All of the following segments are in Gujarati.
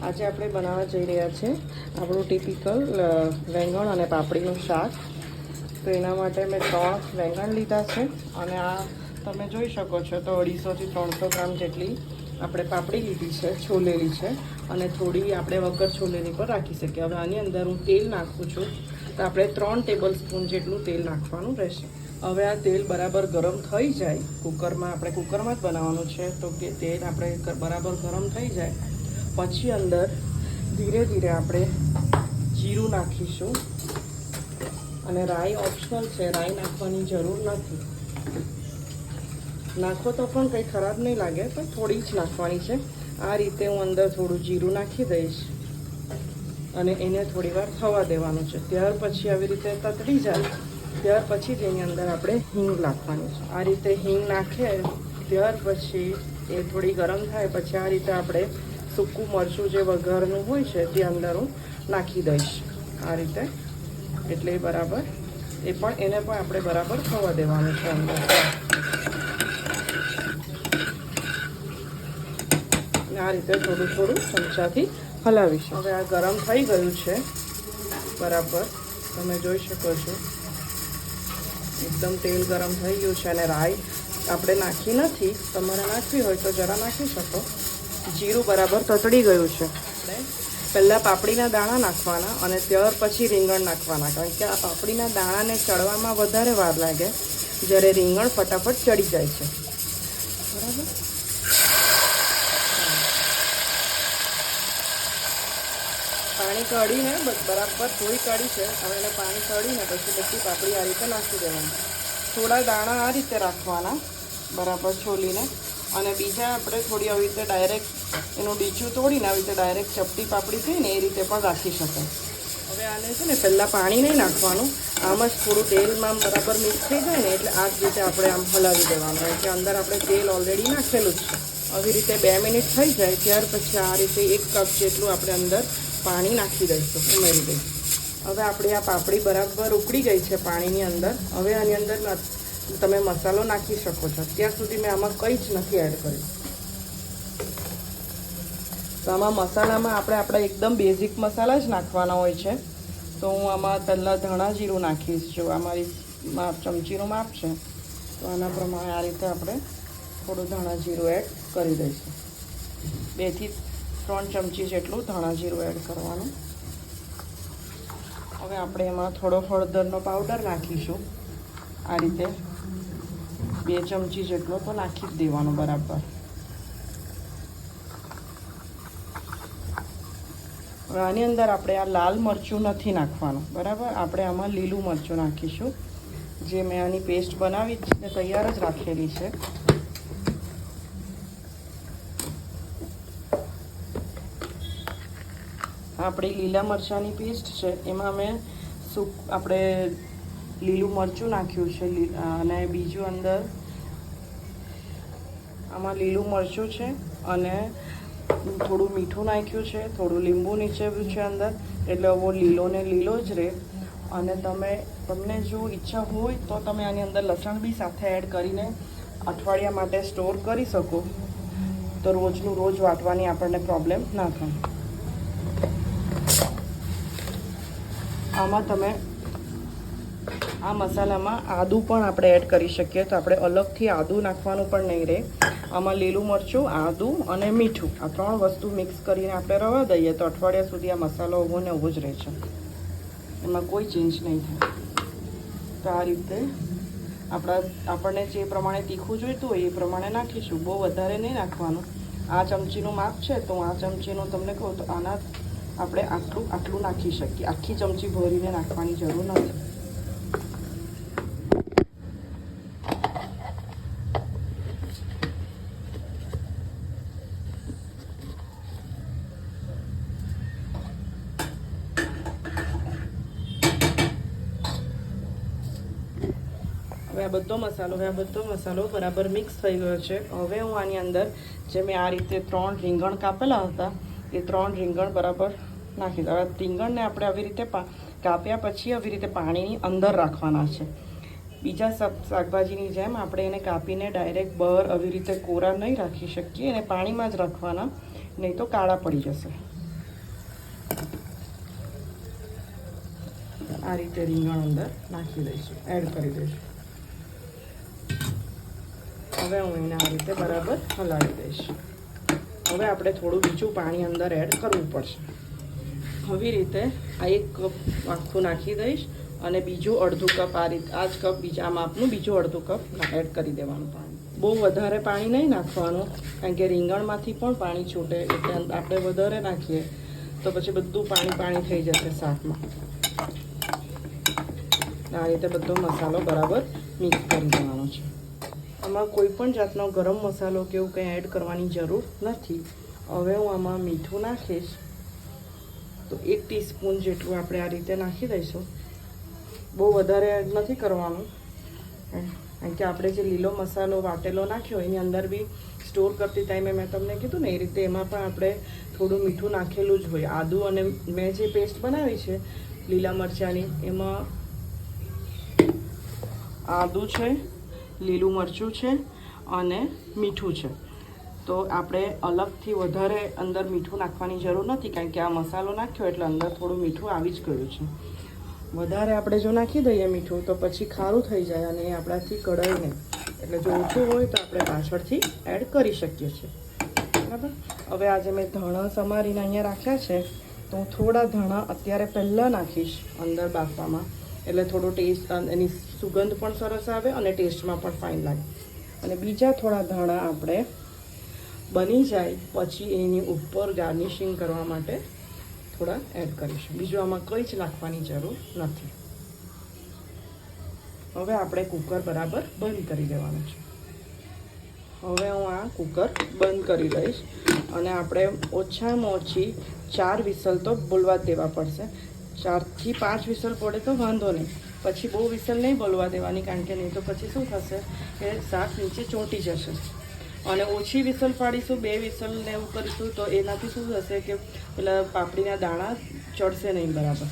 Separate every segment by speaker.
Speaker 1: આજે આપણે બનાવવા જઈ રહ્યા છે આપણું ટિપિકલ વેંગણ અને પાપડીનું શાક. તો એના માટે મેં ત્રણ વેંગણ લીધા છે અને આ તમે જોઈ શકો છો તો અઢીસોથી ત્રણસો ગ્રામ જેટલી આપણે પાપડી લીધી છે, છોલેલી છે. અને થોડી આપણે વગર છોલેલી પર રાખી શકીએ. હવે આની અંદર હું તેલ નાખું છું. તો આપણે ત્રણ ટેબલ સ્પૂન જેટલું તેલ નાખવાનું રહેશે. હવે આ તેલ બરાબર ગરમ થઈ જાય. કુકરમાં આપણે કુકરમાં જ બનાવવાનું છે તો કે તેલ આપણે બરાબર ગરમ થઈ જાય. પછી અંદર ધીરે ધીરે આપણે જીરું નાખીશું. અને રાઈ ઓપ્શનલ છે, રાઈ નાખવાની જરૂર નથી. નાખો તો પણ કંઈ ખરાબ નહીં લાગે, પણ થોડી જ નાખવાની છે. આ રીતે હું અંદર થોડું જીરું નાખી દઈશ. અને એને થોડી વાર થવા દેવાનું છે. ત્યાર પછી આવી રીતે તતડી જાય. ત્યાર પછી જ એની અંદર આપણે હિંગ નાખવાની છે. આ રીતે હિંગ નાખીએ ત્યાર પછી એ થોડી ગરમ થાય, પછી આ રીતે આપણે સૂકું મરચું જે વઘારનું હોય છે, તે અંદર હું નાખી દઈશ. આ રીતે. એટલે બરાબર. એ પણ એને પણ આપણે બરાબર થવા દેવાનું છે અંદર. આ રીતે થોડું થોડું ચમચાથી હલાવીશું. હવે આ ગરમ થઈ ગયું છે. બરાબર. તમે જોઈ શકો છો. એકદમ તેલ ગરમ થઈ ગયું છે અને રાઈ આપણે નાખી નથી. તમારે નાખવી હોય તો જરા નાખી શકો. જીરું બરાબર તતડી ગયું છે. પહેલાં પાપડીના દાણા નાખવાના અને ત્યાર પછી રીંગણ નાખવાના. કારણ કે આ પાપડીના દાણાને ચડવામાં વધારે વાર લાગે, જ્યારે રીંગણ ફટાફટ ચડી જાય છે. બરાબર? પાણી કાઢીને બરાબર થોડી કાઢી છે. હવે એને પાણી કાઢીને પછી બધી પાપડી આ રીતે નાખી દેવાની. થોડા દાણા આ રીતે રાખવાના, બરાબર છોલીને. અને બીજા આપણે થોડી આવી રીતે ડાયરેક્ટ એનું ડીચું તોડીને આવી રીતે ડાયરેક્ટ ચપટી પાપડી થઈને એ રીતે પણ રાખી શકાય. હવે આને છે ને પહેલાં પાણી નહીં નાખવાનું. આમ જ થોડું તેલમાં આમ બરાબર મિક્સ થઈ જાય ને એટલે આ જ રીતે આપણે આમ હલાવી દેવાનું. એટલે અંદર આપણે તેલ ઓલરેડી નાખેલું જ છે. આવી રીતે બે મિનિટ થઈ જાય, ત્યાર પછી આ રીતે એક કપ જેટલું આપણે અંદર પાણી નાખી દઈશું, ઉમેરી દઈશું. હવે આપણી આ પાપડી બરાબર ઉકળી ગઈ છે પાણીની અંદર. હવે આની અંદર ન- તમે મસાલો નાખી શકો છો. અત્યાર સુધી મેં આમાં કંઈ જ નથી એડ કર્યું. તો આમાં મસાલામાં આપણે આપણા એકદમ બેઝિક મસાલા જ નાખવાના હોય છે. તો હું આમાં પહેલાં ધણા જીરું નાખીશ. જો આ મારી માપ ચમચીનું માપ છે, તો આના પ્રમાણે આ રીતે આપણે થોડું ધાણા જીરું એડ કરી દઈશું. બેથી ત્રણ ચમચી જેટલું ધાણા જીરું એડ કરવાનું. હવે આપણે એમાં થોડો હળદરનો પાવડર નાખીશું. આ રીતે બે ચમચી જેટલો તો નાખી જ દેવાનો બરાબર. આની અંદર આપણે આ લાલ મરચું નથી નાખવાનું, બરાબર? આપણે આમાં લીલું મરચું નાખીશું, જે મેં આની પેસ્ટ બનાવી છે તૈયાર જ રાખેલી છે. આપણી લીલા મરચાંની પેસ્ટ છે, એમાં મેં સૂક આપણે લીલું મરચું નાખ્યું છે અને બીજું અંદર આમાં લીલું મરચું છે અને થોડું મીઠું નાખ્યું છે, થોડું લીંબુ નીચેવ્યું છે અંદર, એટલે હવે લીલો ને લીલો જ રહે અને તમે, તમને જો ઈચ્છા હોય તો તમે આની અંદર લસણ બી સાથે એડ કરીને અઠવાડિયા માટે સ્ટોર કરી શકો. તો રોજનું રોજ વાટવાની આપણને પ્રોબ્લેમ ના થાય. આમાં તમે આ મસાલામાં આદું પણ આપણે એડ કરી શકીએ. તો આપણે અલગથી આદું નાખવાનું પણ નહીં રહે. આમાં લીલું મરચું, આદું અને મીઠું આ ત્રણ વસ્તુ મિક્સ કરીને આપણે રવા દઈએ તો અઠવાડિયા સુધી આ મસાલો ઊભો ને ઊભો જ રહે છે. એમાં કોઈ ચેન્જ નહીં થાય. તો આ રીતે આપણા આપણને જે પ્રમાણે તીખું જોઈતું હોય એ પ્રમાણે નાખીશું. બહુ વધારે નહીં નાખવાનું. આ ચમચીનું માપ છે તો આ ચમચીનું તમને કહું તો આના આપણે આટલું આટલું નાખી શકીએ. આખી ચમચી ભરીને નાખવાની જરૂર નથી. આ બધો મસાલો હવે આ બધો મસાલો બરાબર મિક્સ થઈ ગયો છે. હવે હું આની અંદર જે મેં આ રીતે ત્રણ રીંગણ કાપેલા હતા, એ ત્રણ રીંગણ બરાબર નાખી દઉં હવે રીંગણને આપણે આવી રીતે કાપ્યા પછી આવી રીતે પાણીની અંદર રાખવાના છે. બીજા શાકભાજીની જેમ આપણે એને કાપીને ડાયરેક્ટ બહાર આવી રીતે કોરા નહીં રાખી શકીએ, એને પાણીમાં જ રાખવાના, નહીં તો કાળા પડી જશે. આ રીતે રીંગણ અંદર નાખી દઈશું એડ કરી દઈશું. હવે હું એને આ રીતે બરાબર હલાવી દઈશ. હવે આપણે થોડું બીજું પાણી અંદર એડ કરવું પડશે. આવી રીતે આ એક કપ આખું નાખી દઈશ અને બીજું અડધું કપ આ રીતે આ જ કપ બીજા માપનું બીજું અડધું કપ એડ કરી દેવાનું પાણી. બહુ વધારે પાણી નહીં નાખવાનું, કારણ કે રીંગણમાંથી પણ પાણી છૂટે એટલે આપણે વધારે નાખીએ તો પછી બધું પાણી પાણી થઈ જશે શાકમાં. આ રીતે બધો મસાલો બરાબર મિક્સ કરી દેવાનો છે. આમાં કોઈ પણ જાતનો ગરમ મસાલો કે એવું કંઈ એડ કરવાની જરૂર નથી. હવે હું આમાં મીઠું નાખીશ. તો એક ટીસ્પૂન જેટલું આપણે આ રીતે નાખી દઈશું. બહુ વધારે એડ નથી કરવાનું. કારણ કે આપણે જે લીલો મસાલો વાટેલો નાખ્યો, એની અંદર બી સ્ટોર કરતી ટાઈમે મેં તમને કીધું ને, એ રીતે એમાં પણ આપણે થોડું મીઠું નાખેલું જ હોય. આદુ અને મેં જે પેસ્ટ બનાવી છે, લીલા મરચાંની, એમાં આદુ છે લીલું મરચું છે અને મીઠું છે. તો આપણે અલગથી વધારે અંદર મીઠું નાખવાની જરૂર નથી, કારણ કે આ મસાલો નાખ્યો એટલે અંદર થોડું મીઠું આવી જ ગયું છે. વધારે આપણે જો નાખી દઈએ મીઠું, તો પછી ખારું થઈ જાય અને એ આપણાથી કઢાય નહીં. એટલે જો ઓછું હોય તો આપણે પાછળથી એડ કરી શકીએ છીએ. બરાબર? હવે આજે મેં ધાણા સમારીને અહીંયા રાખ્યા છે, તો હું થોડા ધાણા અત્યારે પહેલાં નાખીશ અંદર બાફવામાં. એટલે થોડો ટેસ્ટ એની સુગંધ પણ સરસ આવે અને ટેસ્ટમાં પણ ફાઇન લાગે. અને બીજા થોડા ધાણા આપણે બની જાય, પછી એની ઉપર ગાર્નિશિંગ કરવા માટે થોડા એડ કરીશું. બીજું આમાં કંઈ જ નાખવાની જરૂર નથી. હવે આપણે કુકર બરાબર બંધ કરી દેવાનું છે. હવે હું આ કુકર બંધ કરી દઈશ. અને આપણે ઓછામાં ઓછી ચાર વિસલ તો બોલવા દેવા પડશે. ચારથી પાંચ વિસલ પડે તો વાંધો નહીં. પછી બહુ વિસલ નહીં બોલવા દેવાની, કારણ કે નહીં તો પછી શું થશે કે શાક નીચે ચોંટી જશે. અને ઓછી વિસલ પાડીશું, બે વિસલ ને એવું કરીશું, તો એનાથી શું થશે કે પેલા પાપડીના દાણા ચડશે નહીં બરાબર.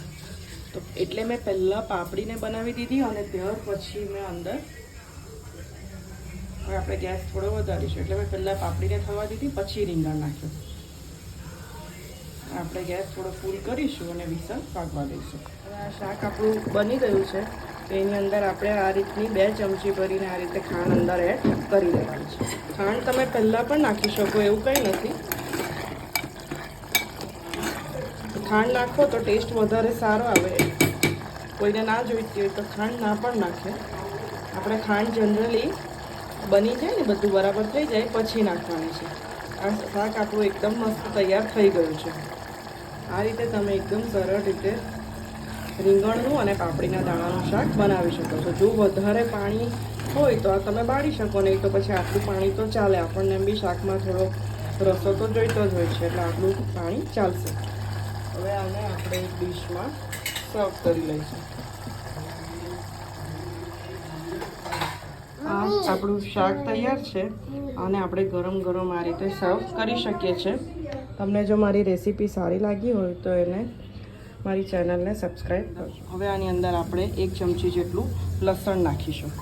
Speaker 1: તો એટલે મેં પહેલાં પાપડીને બનાવી દીધી અને ત્યાર પછી મેં અંદર હવે આપણે ગેસ થોડો વધારીશું. એટલે મેં પહેલાં પાપડીને થવા દીધી, પછી રીંગણ નાખ્યું. આપણે ગેસ થોડો ફૂલ કરીશું અને વિસલ પાકવા દઈશું. આ શાક આપણું બની ગયું છે, તો એની અંદર આપણે આ રીતની બે ચમચી ભરીને આ રીતે ખાંડ અંદર એડ કરી દેવાની છે. ખાંડ તમે પહેલાં પણ નાખી શકો, એવું કંઈ નથી. ખાંડ નાખો તો ટેસ્ટ વધારે સારો આવે. કોઈને ના જોઈતી હોય તો ખાંડ ના પણ નાખે. આપણે ખાંડ જનરલી બની જાય ને, બધું બરાબર થઈ જાય, પછી નાખવાની છે. આ શાક આપણું એકદમ મસ્ત તૈયાર થઈ ગયું છે. આ રીતે તમે એકદમ સરળ રીતે રીંગણનું અને પાપડીના દાણાનું શાક બનાવી શકો છો. જો વધારે પાણી હોય તો આ તમે બાળી શકો, નહીં તો પછી આટલું પાણી તો ચાલે. આપણને બી શાકમાં થોડો રસો તો જોઈતો જ હોય છે, એટલે આટલું પાણી ચાલશે. હવે આને આપણે ડીશમાં સર્વ કરી લઈશું. આ આપણું શાક તૈયાર છે અને આપણે ગરમ ગરમ આ રીતે સર્વ કરી શકીએ છીએ. તમને જો મારી રેસીપી સારી લાગી હોય તો એને મારી ચેનલને સબસ્ક્રાઈબ કરજો. હવે આની અંદર આપણે એક ચમચી જેટલું લસણ નાખીશું.